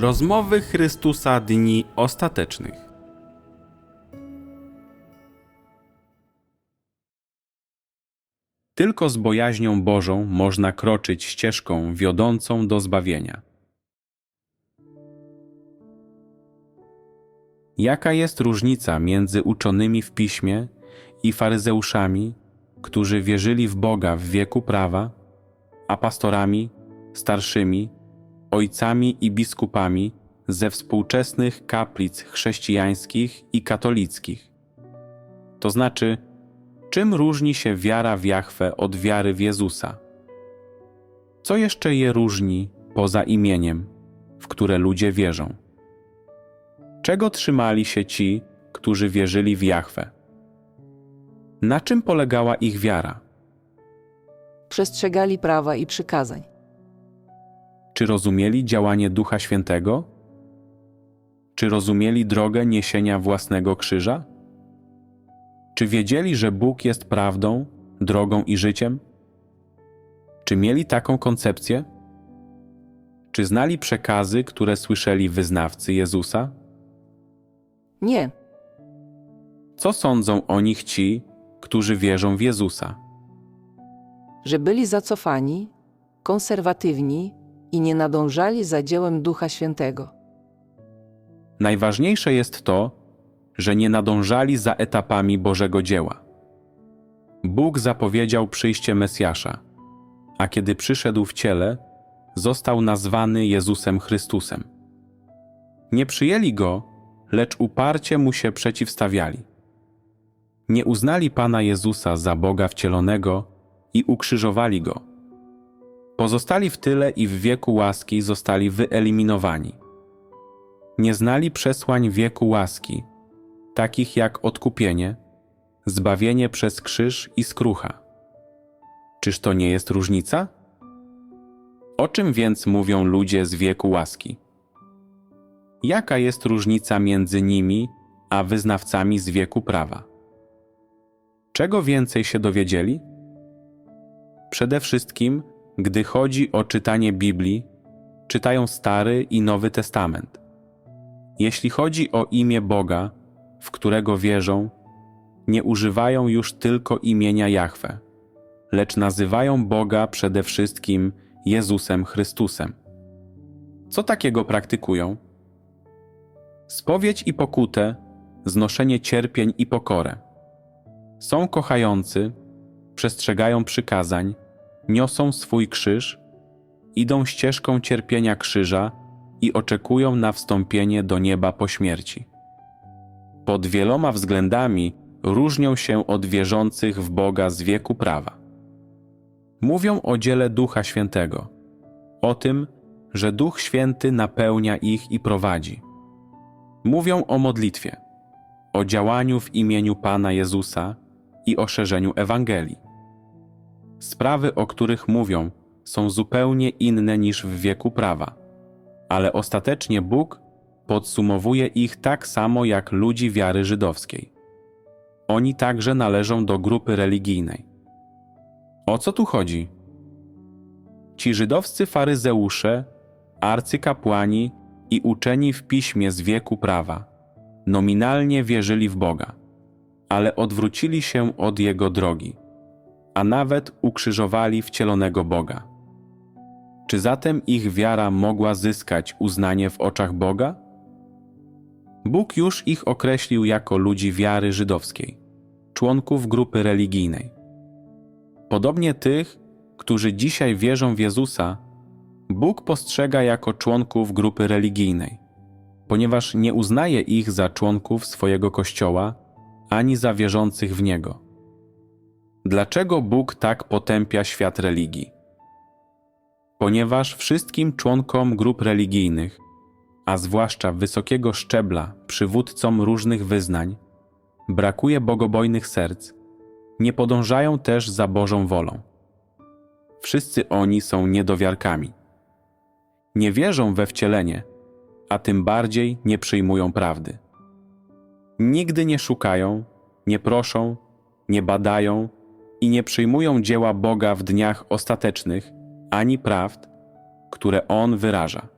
Rozmowy Chrystusa Dni Ostatecznych. Tylko z bojaźnią Bożą można kroczyć ścieżką wiodącą do zbawienia. Jaka jest różnica między uczonymi w piśmie i faryzeuszami, którzy wierzyli w Boga w wieku prawa, a pastorami, starszymi, ojcami i biskupami ze współczesnych kaplic chrześcijańskich i katolickich? To znaczy, czym różni się wiara w Jahwe od wiary w Jezusa? Co jeszcze je różni poza imieniem, w które ludzie wierzą? Czego trzymali się ci, którzy wierzyli w Jahwe? Na czym polegała ich wiara? Przestrzegali prawa i przykazań. Czy rozumieli działanie Ducha Świętego? Czy rozumieli drogę niesienia własnego krzyża? Czy wiedzieli, że Bóg jest prawdą, drogą i życiem? Czy mieli taką koncepcję? Czy znali przekazy, które słyszeli wyznawcy Jezusa? Nie, Co sądzą o nich ci, którzy wierzą w Jezusa? że byli zacofani, konserwatywni i nie nadążali za dziełem Ducha Świętego. Najważniejsze jest to, że nie nadążali za etapami Bożego dzieła. Bóg zapowiedział przyjście Mesjasza, a kiedy przyszedł w ciele, został nazwany Jezusem Chrystusem. Nie przyjęli go, lecz uparcie mu się przeciwstawiali. Nie uznali Pana Jezusa za Boga wcielonego i ukrzyżowali go. Pozostali w tyle i w wieku łaski zostali wyeliminowani. Nie znali przesłań wieku łaski, takich jak odkupienie, zbawienie przez krzyż i skrucha. Czyż to nie jest różnica? O czym więc mówią ludzie z wieku łaski? Jaka jest różnica między nimi a wyznawcami z wieku prawa? Czego więcej się dowiedzieli? Przede wszystkim, gdy chodzi o czytanie Biblii, czytają Stary i Nowy Testament. Jeśli chodzi o imię Boga, w którego wierzą, nie używają już tylko imienia Jahwe, lecz nazywają Boga przede wszystkim Jezusem Chrystusem. Co takiego praktykują? Spowiedź i pokutę, znoszenie cierpień i pokorę. Są kochający, przestrzegają przykazań, niosą swój krzyż, idą ścieżką cierpienia krzyża i oczekują na wstąpienie do nieba po śmierci. Pod wieloma względami różnią się od wierzących w Boga z wieku prawa. Mówią o dziele Ducha Świętego, o tym, że Duch Święty napełnia ich i prowadzi. Mówią o modlitwie, o działaniu w imieniu Pana Jezusa i o szerzeniu Ewangelii. Sprawy, o których mówią, są zupełnie inne niż w wieku prawa, ale ostatecznie Bóg podsumowuje ich tak samo jak ludzi wiary żydowskiej. Oni także należą do grupy religijnej. O co tu chodzi? Ci żydowscy faryzeusze, arcykapłani i uczeni w piśmie z wieku prawa nominalnie wierzyli w Boga, ale odwrócili się od Jego drogi, a nawet ukrzyżowali wcielonego Boga. Czy zatem ich wiara mogła zyskać uznanie w oczach Boga? Bóg już ich określił jako ludzi wiary żydowskiej, członków grupy religijnej. Podobnie tych, którzy dzisiaj wierzą w Jezusa, Bóg postrzega jako członków grupy religijnej, ponieważ nie uznaje ich za członków swojego kościoła ani za wierzących w Niego. Dlaczego Bóg tak potępia świat religii? Ponieważ wszystkim członkom grup religijnych, a zwłaszcza wysokiego szczebla przywódcom różnych wyznań, brakuje bogobojnych serc, nie podążają też za Bożą wolą. Wszyscy oni są niedowiarkami. Nie wierzą we wcielenie, a tym bardziej nie przyjmują prawdy. Nigdy nie szukają, nie proszą, nie badają i nie przyjmują dzieła Boga w dniach ostatecznych ani prawd, które On wyraża.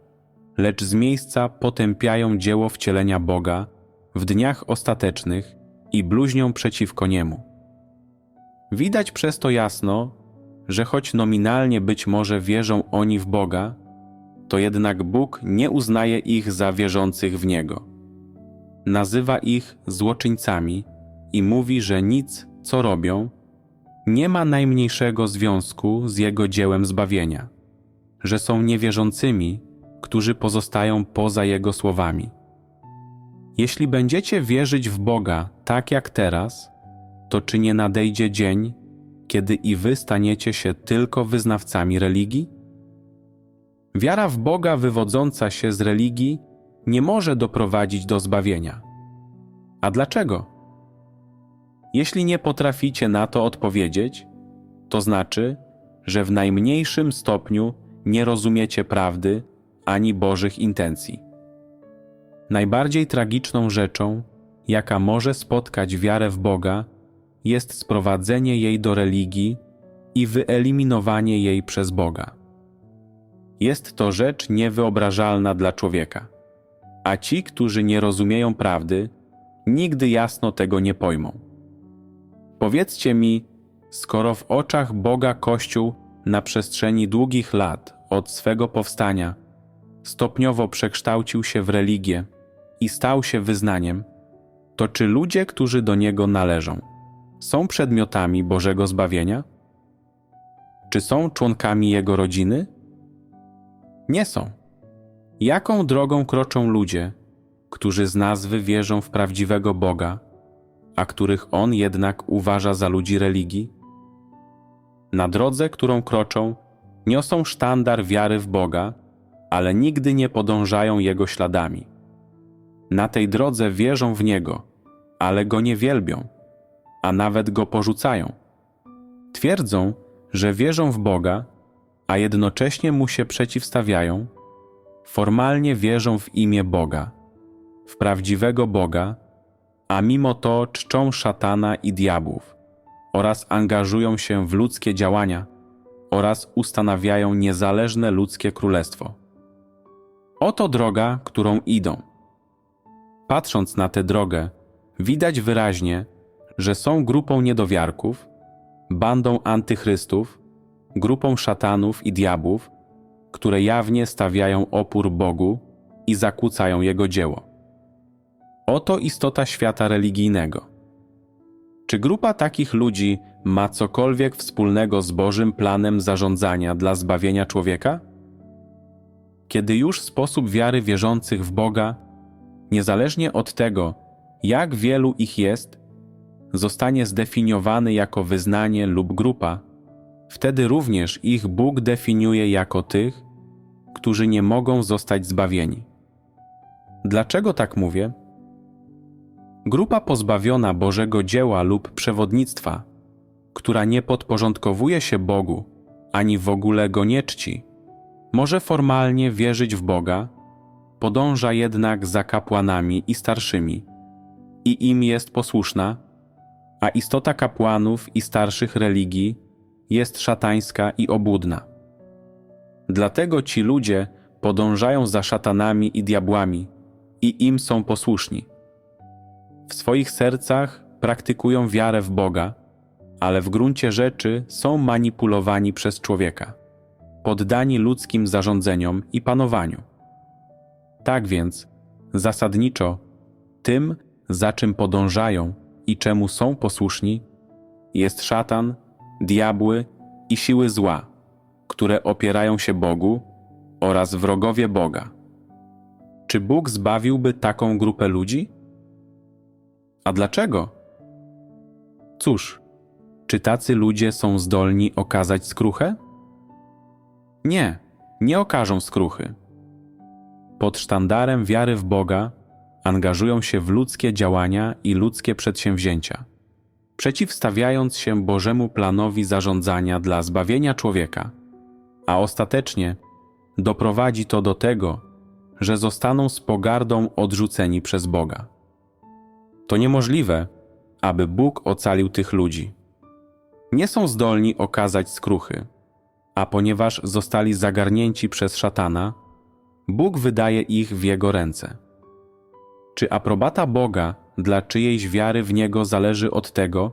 lecz z miejsca potępiają dzieło wcielenia Boga w dniach ostatecznych i bluźnią przeciwko niemu. Widać przez to jasno, że choć nominalnie być może wierzą oni w Boga, to jednak Bóg nie uznaje ich za wierzących w Niego. Nazywa ich złoczyńcami i mówi, że nic, co robią, nie ma najmniejszego związku z Jego dziełem zbawienia, że są niewierzącymi, którzy pozostają poza Jego słowami. Jeśli będziecie wierzyć w Boga tak jak teraz, to czy nie nadejdzie dzień, kiedy i wy staniecie się tylko wyznawcami religii? Wiara w Boga wywodząca się z religii nie może doprowadzić do zbawienia. A dlaczego? Jeśli nie potraficie na to odpowiedzieć, to znaczy, że w najmniejszym stopniu nie rozumiecie prawdy ani Bożych intencji. Najbardziej tragiczną rzeczą, jaka może spotkać wiarę w Boga, jest sprowadzenie jej do religii i wyeliminowanie jej przez Boga. Jest to rzecz niewyobrażalna dla człowieka, a ci, którzy nie rozumieją prawdy, nigdy jasno tego nie pojmą. Powiedzcie mi, skoro w oczach Boga Kościół na przestrzeni długich lat od swego powstania stopniowo przekształcił się w religię i stał się wyznaniem, to czy ludzie, którzy do niego należą, są przedmiotami Bożego zbawienia? Czy są członkami jego rodziny? Nie są. Jaką drogą kroczą ludzie, którzy z nazwy wierzą w prawdziwego Boga, a których on jednak uważa za ludzi religii? Na drodze, którą kroczą, niosą sztandar wiary w Boga, ale nigdy nie podążają jego śladami. Na tej drodze wierzą w niego, ale go nie wielbią, a nawet go porzucają. Twierdzą, że wierzą w Boga, a jednocześnie mu się przeciwstawiają. Formalnie wierzą w imię Boga, w prawdziwego Boga, a mimo to czczą szatana i diabłów oraz angażują się w ludzkie działania oraz ustanawiają niezależne ludzkie królestwo. Oto droga, którą idą. Patrząc na tę drogę, widać wyraźnie, że są grupą niedowiarków, bandą antychrystów, grupą szatanów i diabłów, które jawnie stawiają opór Bogu i zakłócają Jego dzieło. Oto istota świata religijnego. Czy grupa takich ludzi ma cokolwiek wspólnego z Bożym planem zarządzania dla zbawienia człowieka? Kiedy już sposób wiary wierzących w Boga, niezależnie od tego, jak wielu ich jest, zostanie zdefiniowany jako wyznanie lub grupa, wtedy również ich Bóg definiuje jako tych, którzy nie mogą zostać zbawieni. Dlaczego tak mówię? Grupa pozbawiona Bożego dzieła lub przewodnictwa, która nie podporządkowuje się Bogu ani w ogóle go nie czci, może formalnie wierzyć w Boga, podąża jednak za kapłanami i starszymi i im jest posłuszna, a istota kapłanów i starszych religii jest szatańska i obłudna. Dlatego ci ludzie podążają za szatanami i diabłami i im są posłuszni. W swoich sercach praktykują wiarę w Boga, ale w gruncie rzeczy są manipulowani przez człowieka, poddani ludzkim zarządzeniom i panowaniu. Tak więc, zasadniczo, tym, za czym podążają i czemu są posłuszni, jest szatan, diabły i siły zła, które opierają się Bogu oraz wrogowie Boga. Czy Bóg zbawiłby taką grupę ludzi? A dlaczego? Cóż, czy tacy ludzie są zdolni okazać skruchę? Nie, nie okażą skruchy. Pod sztandarem wiary w Boga angażują się w ludzkie działania i ludzkie przedsięwzięcia, przeciwstawiając się Bożemu planowi zarządzania dla zbawienia człowieka, a ostatecznie doprowadzi to do tego, że zostaną z pogardą odrzuceni przez Boga. To niemożliwe, aby Bóg ocalił tych ludzi. Nie są zdolni okazać skruchy, a ponieważ zostali zagarnięci przez szatana, Bóg wydaje ich w Jego ręce. Czy aprobata Boga dla czyjejś wiary w Niego zależy od tego,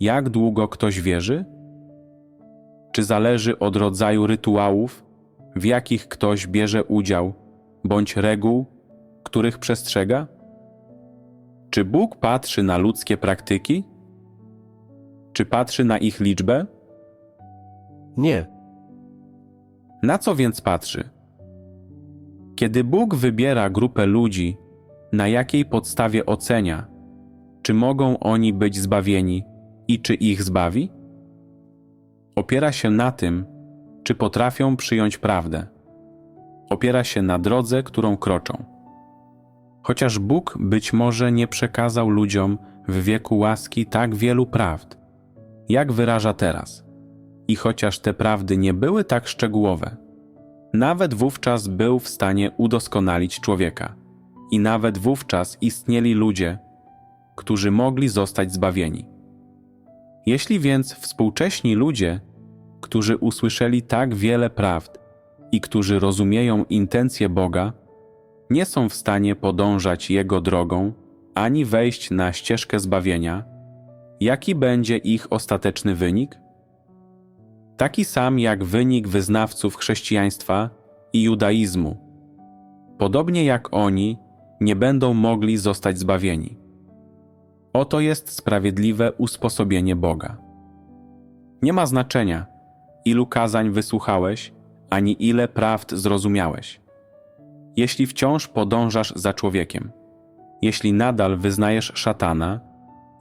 jak długo ktoś wierzy? Czy zależy od rodzaju rytuałów, w jakich ktoś bierze udział, bądź reguł, których przestrzega? Czy Bóg patrzy na ludzkie praktyki? Czy patrzy na ich liczbę? Nie. Na co więc patrzy? Kiedy Bóg wybiera grupę ludzi, na jakiej podstawie ocenia, czy mogą oni być zbawieni i czy ich zbawi? Opiera się na tym, czy potrafią przyjąć prawdę. Opiera się na drodze, którą kroczą. Chociaż Bóg być może nie przekazał ludziom w wieku łaski tak wielu prawd, jak wyraża teraz. I chociaż te prawdy nie były tak szczegółowe, nawet wówczas był w stanie udoskonalić człowieka. I nawet wówczas istnieli ludzie, którzy mogli zostać zbawieni. Jeśli więc współcześni ludzie, którzy usłyszeli tak wiele prawd i którzy rozumieją intencje Boga, nie są w stanie podążać Jego drogą ani wejść na ścieżkę zbawienia, jaki będzie ich ostateczny wynik? Taki sam jak wynik wyznawców chrześcijaństwa i judaizmu. Podobnie jak oni, nie będą mogli zostać zbawieni. Oto jest sprawiedliwe usposobienie Boga. Nie ma znaczenia, ilu kazań wysłuchałeś, ani ile prawd zrozumiałeś. Jeśli wciąż podążasz za człowiekiem, jeśli nadal wyznajesz szatana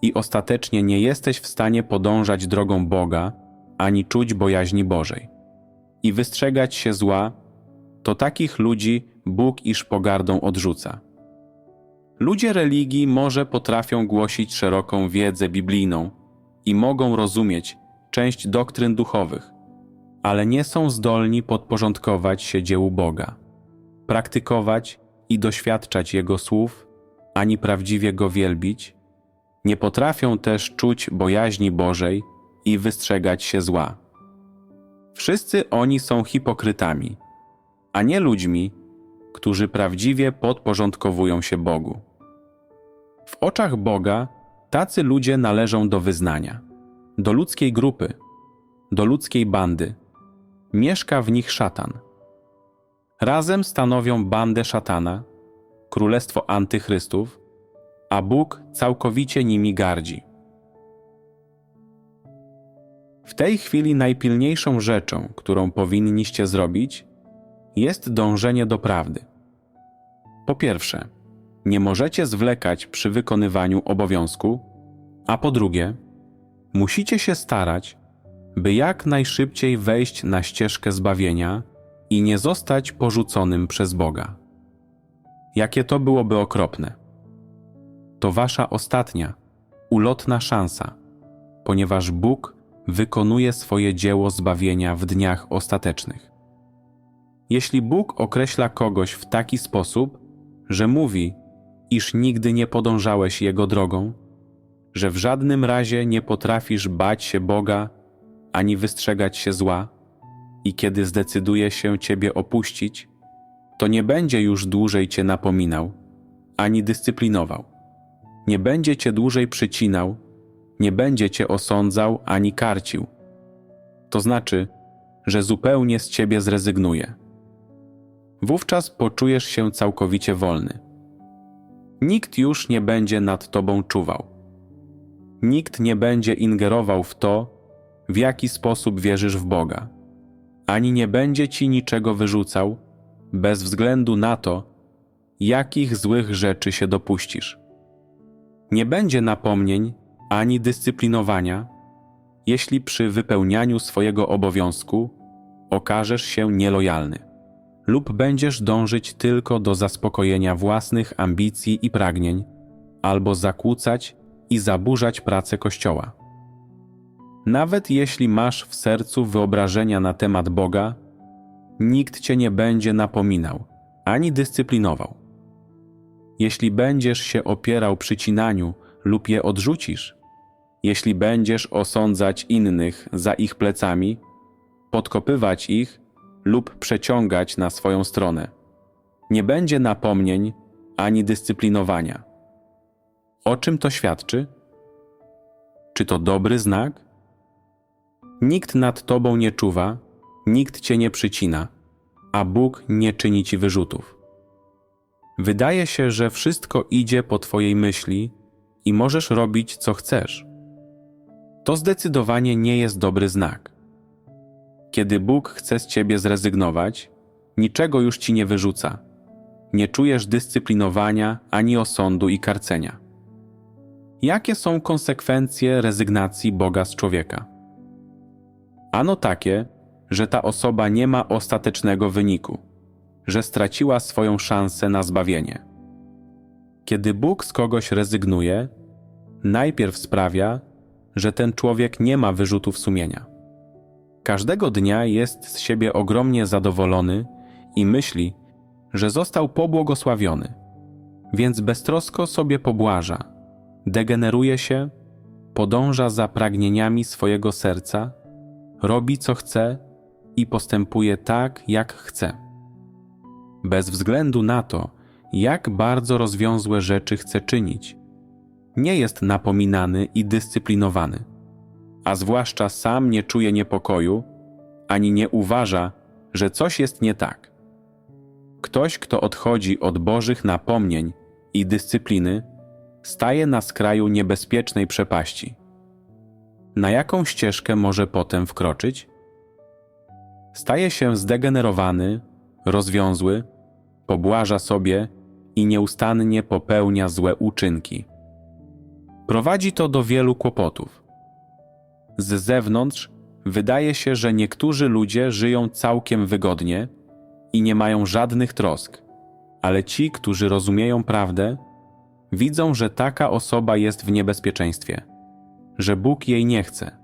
i ostatecznie nie jesteś w stanie podążać drogą Boga, ani czuć bojaźni Bożej i wystrzegać się zła, to takich ludzi Bóg iż pogardą odrzuca. Ludzie religii może potrafią głosić szeroką wiedzę biblijną i mogą rozumieć część doktryn duchowych, ale nie są zdolni podporządkować się dziełu Boga, praktykować i doświadczać Jego słów, ani prawdziwie Go wielbić, nie potrafią też czuć bojaźni Bożej i wystrzegać się zła. Wszyscy oni są hipokrytami, a nie ludźmi, którzy prawdziwie podporządkowują się Bogu. W oczach Boga tacy ludzie należą do wyznania, do ludzkiej grupy, do ludzkiej bandy. Mieszka w nich szatan. Razem stanowią bandę szatana, królestwo antychrystów, a Bóg całkowicie nimi gardzi. W tej chwili najpilniejszą rzeczą, którą powinniście zrobić, jest dążenie do prawdy. Po pierwsze, nie możecie zwlekać przy wykonywaniu obowiązku, a po drugie, musicie się starać, by jak najszybciej wejść na ścieżkę zbawienia i nie zostać porzuconym przez Boga. Jakie to byłoby okropne. To wasza ostatnia, ulotna szansa, ponieważ Bóg wykonuje swoje dzieło zbawienia w dniach ostatecznych. Jeśli Bóg określa kogoś w taki sposób, że mówi, iż nigdy nie podążałeś Jego drogą, że w żadnym razie nie potrafisz bać się Boga ani wystrzegać się zła, i kiedy zdecyduje się Ciebie opuścić, to nie będzie już dłużej Cię napominał, ani dyscyplinował. Nie będzie Cię dłużej przycinał, nie będzie Cię osądzał ani karcił. To znaczy, że zupełnie z Ciebie zrezygnuje. Wówczas poczujesz się całkowicie wolny. Nikt już nie będzie nad Tobą czuwał. Nikt nie będzie ingerował w to, w jaki sposób wierzysz w Boga, ani nie będzie Ci niczego wyrzucał, bez względu na to, jakich złych rzeczy się dopuścisz. Nie będzie napomnień ani dyscyplinowania, jeśli przy wypełnianiu swojego obowiązku okażesz się nielojalny lub będziesz dążyć tylko do zaspokojenia własnych ambicji i pragnień, albo zakłócać i zaburzać pracę Kościoła. Nawet jeśli masz w sercu wyobrażenia na temat Boga, nikt cię nie będzie napominał ani dyscyplinował. Jeśli będziesz się opierał przycinaniu lub je odrzucisz, jeśli będziesz osądzać innych za ich plecami, podkopywać ich lub przeciągać na swoją stronę, nie będzie napomnień ani dyscyplinowania. O czym to świadczy? Czy to dobry znak? Nikt nad tobą nie czuwa, nikt cię nie przycina, a Bóg nie czyni ci wyrzutów. Wydaje się, że wszystko idzie po twojej myśli i możesz robić co chcesz. To zdecydowanie nie jest dobry znak. Kiedy Bóg chce z ciebie zrezygnować, niczego już ci nie wyrzuca. Nie czujesz dyscyplinowania ani osądu i karcenia. Jakie są konsekwencje rezygnacji Boga z człowieka? Ano takie, że ta osoba nie ma ostatecznego wyniku, że straciła swoją szansę na zbawienie. Kiedy Bóg z kogoś rezygnuje, najpierw sprawia, że ten człowiek nie ma wyrzutów sumienia. Każdego dnia jest z siebie ogromnie zadowolony i myśli, że został pobłogosławiony, więc beztrosko sobie pobłaża, degeneruje się, podąża za pragnieniami swojego serca, robi co chce i postępuje tak, jak chce. Bez względu na to, jak bardzo rozwiązłe rzeczy chce czynić, nie jest napominany i dyscyplinowany, a zwłaszcza sam nie czuje niepokoju ani nie uważa, że coś jest nie tak. Ktoś, kto odchodzi od Bożych napomnień i dyscypliny, staje na skraju niebezpiecznej przepaści. Na jaką ścieżkę może potem wkroczyć? Staje się zdegenerowany, rozwiązły, pobłaża sobie i nieustannie popełnia złe uczynki. Prowadzi to do wielu kłopotów. Z zewnątrz wydaje się, że niektórzy ludzie żyją całkiem wygodnie i nie mają żadnych trosk, ale ci, którzy rozumieją prawdę, widzą, że taka osoba jest w niebezpieczeństwie, że Bóg jej nie chce.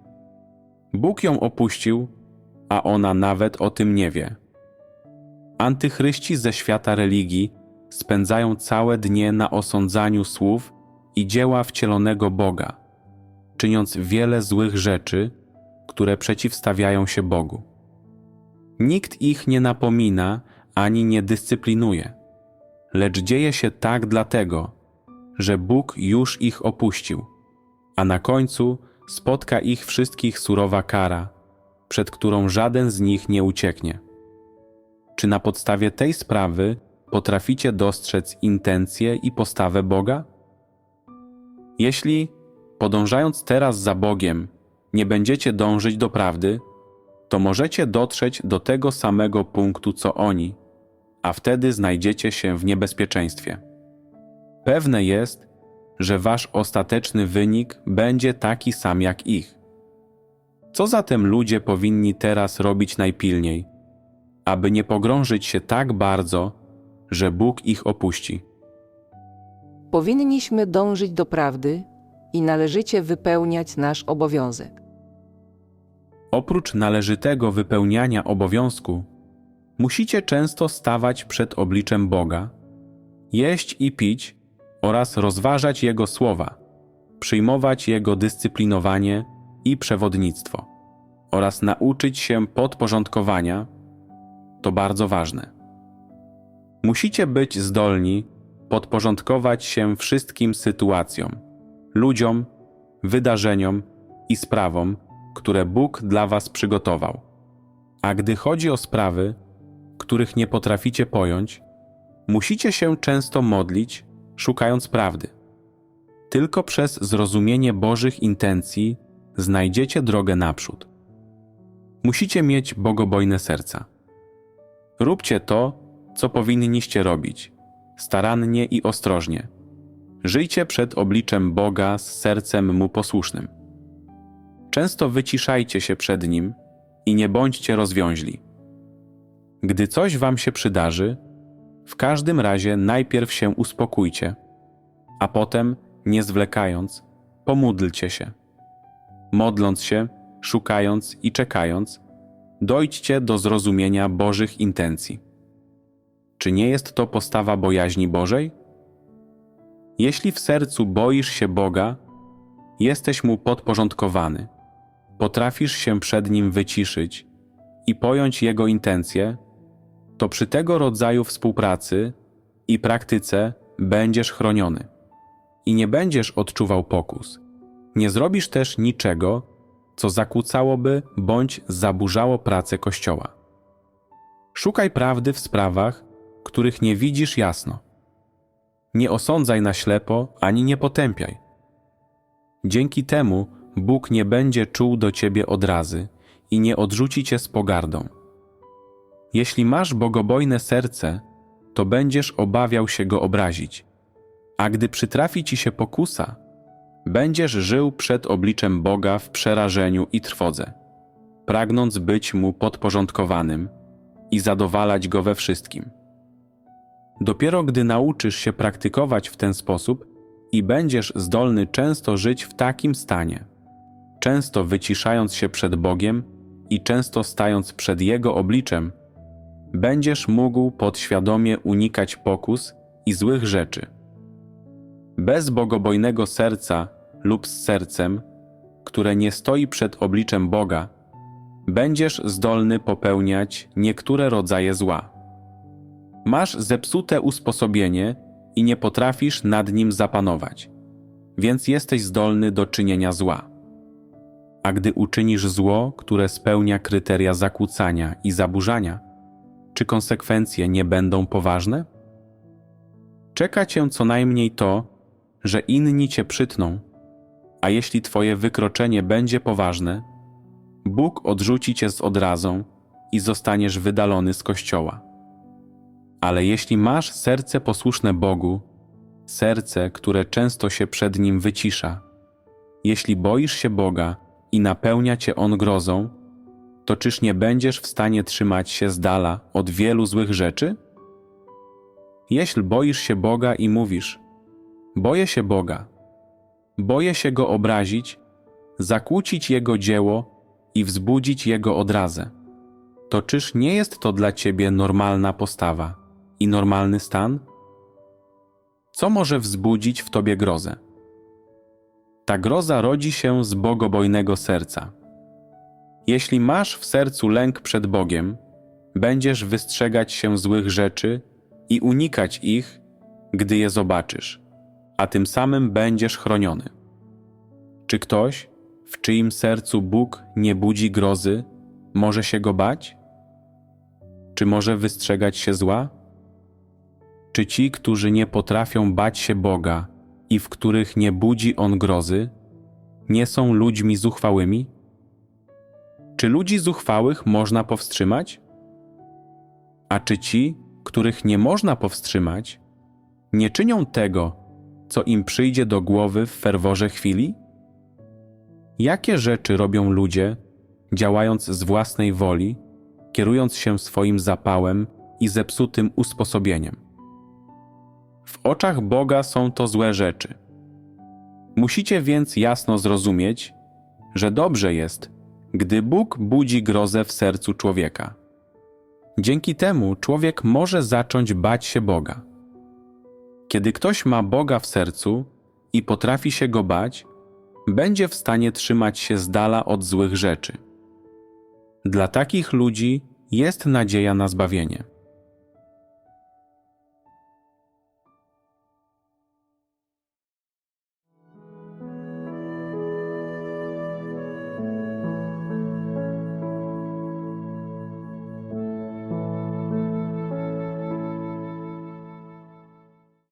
Bóg ją opuścił, a ona nawet o tym nie wie. Antychryści ze świata religii spędzają całe dnie na osądzaniu słów i dzieła wcielonego Boga, czyniąc wiele złych rzeczy, które przeciwstawiają się Bogu. Nikt ich nie napomina ani nie dyscyplinuje, lecz dzieje się tak dlatego, że Bóg już ich opuścił, a na końcu spotka ich wszystkich surowa kara, przed którą żaden z nich nie ucieknie. Czy na podstawie tej sprawy potraficie dostrzec intencje i postawę Boga? Jeśli, podążając teraz za Bogiem, nie będziecie dążyć do prawdy, to możecie dotrzeć do tego samego punktu co oni, a wtedy znajdziecie się w niebezpieczeństwie. Pewne jest, że wasz ostateczny wynik będzie taki sam jak ich. Co zatem ludzie powinni teraz robić najpilniej, aby nie pogrążyć się tak bardzo, że Bóg ich opuści? Powinniśmy dążyć do prawdy i należycie wypełniać nasz obowiązek. Oprócz należytego wypełniania obowiązku, musicie często stawać przed obliczem Boga, jeść i pić oraz rozważać Jego słowa, przyjmować Jego dyscyplinowanie i przewodnictwo oraz nauczyć się podporządkowania. To bardzo ważne. Musicie być zdolni podporządkować się wszystkim sytuacjom, ludziom, wydarzeniom i sprawom, które Bóg dla Was przygotował. A gdy chodzi o sprawy, których nie potraficie pojąć, musicie się często modlić, szukając prawdy. Tylko przez zrozumienie Bożych intencji znajdziecie drogę naprzód. Musicie mieć bogobojne serca. Róbcie to, co powinniście robić, starannie i ostrożnie. Żyjcie przed obliczem Boga z sercem Mu posłusznym. Często wyciszajcie się przed Nim i nie bądźcie rozwiąźli. Gdy coś Wam się przydarzy, w każdym razie najpierw się uspokójcie, a potem, nie zwlekając, pomódlcie się. Modląc się, szukając i czekając, dojdźcie do zrozumienia Bożych intencji. Czy nie jest to postawa bojaźni Bożej? Jeśli w sercu boisz się Boga, jesteś Mu podporządkowany, potrafisz się przed Nim wyciszyć i pojąć Jego intencje, to przy tego rodzaju współpracy i praktyce będziesz chroniony i nie będziesz odczuwał pokus. Nie zrobisz też niczego, co zakłócałoby bądź zaburzało pracę Kościoła. Szukaj prawdy w sprawach, których nie widzisz jasno. Nie osądzaj na ślepo ani nie potępiaj. Dzięki temu Bóg nie będzie czuł do ciebie odrazy i nie odrzuci cię z pogardą. Jeśli masz bogobojne serce, to będziesz obawiał się go obrazić, a gdy przytrafi ci się pokusa, będziesz żył przed obliczem Boga w przerażeniu i trwodze, pragnąc być mu podporządkowanym i zadowalać go we wszystkim. Dopiero gdy nauczysz się praktykować w ten sposób i będziesz zdolny często żyć w takim stanie, często wyciszając się przed Bogiem i często stając przed Jego obliczem, będziesz mógł podświadomie unikać pokus i złych rzeczy. Bez bogobojnego serca lub z sercem, które nie stoi przed obliczem Boga, będziesz zdolny popełniać niektóre rodzaje zła. Masz zepsute usposobienie i nie potrafisz nad nim zapanować, więc jesteś zdolny do czynienia zła. A gdy uczynisz zło, które spełnia kryteria zakłócania i zaburzania, czy konsekwencje nie będą poważne? Czeka cię co najmniej to, że inni cię przytną, a jeśli twoje wykroczenie będzie poważne, Bóg odrzuci cię z odrazą i zostaniesz wydalony z kościoła. Ale jeśli masz serce posłuszne Bogu, serce, które często się przed Nim wycisza, jeśli boisz się Boga i napełnia cię On grozą, to czyż nie będziesz w stanie trzymać się z dala od wielu złych rzeczy? Jeśli boisz się Boga i mówisz: Boję się Boga, boję się Go obrazić, zakłócić Jego dzieło i wzbudzić Jego odrazę, to czyż nie jest to dla ciebie normalna postawa i normalny stan? Co może wzbudzić w tobie grozę? Ta groza rodzi się z bogobojnego serca. Jeśli masz w sercu lęk przed Bogiem, będziesz wystrzegać się złych rzeczy i unikać ich, gdy je zobaczysz, a tym samym będziesz chroniony. Czy ktoś, w czyim sercu Bóg nie budzi grozy, może się go bać? Czy może wystrzegać się zła? Czy ci, którzy nie potrafią bać się Boga i w których nie budzi On grozy, nie są ludźmi zuchwałymi? Czy ludzi zuchwałych można powstrzymać? A czy ci, których nie można powstrzymać, nie czynią tego, co im przyjdzie do głowy w ferworze chwili? Jakie rzeczy robią ludzie, działając z własnej woli, kierując się swoim zapałem i zepsutym usposobieniem? W oczach Boga są to złe rzeczy. Musicie więc jasno zrozumieć, że dobrze jest, gdy Bóg budzi grozę w sercu człowieka. Dzięki temu człowiek może zacząć bać się Boga. Kiedy ktoś ma Boga w sercu i potrafi się go bać, będzie w stanie trzymać się z dala od złych rzeczy. Dla takich ludzi jest nadzieja na zbawienie.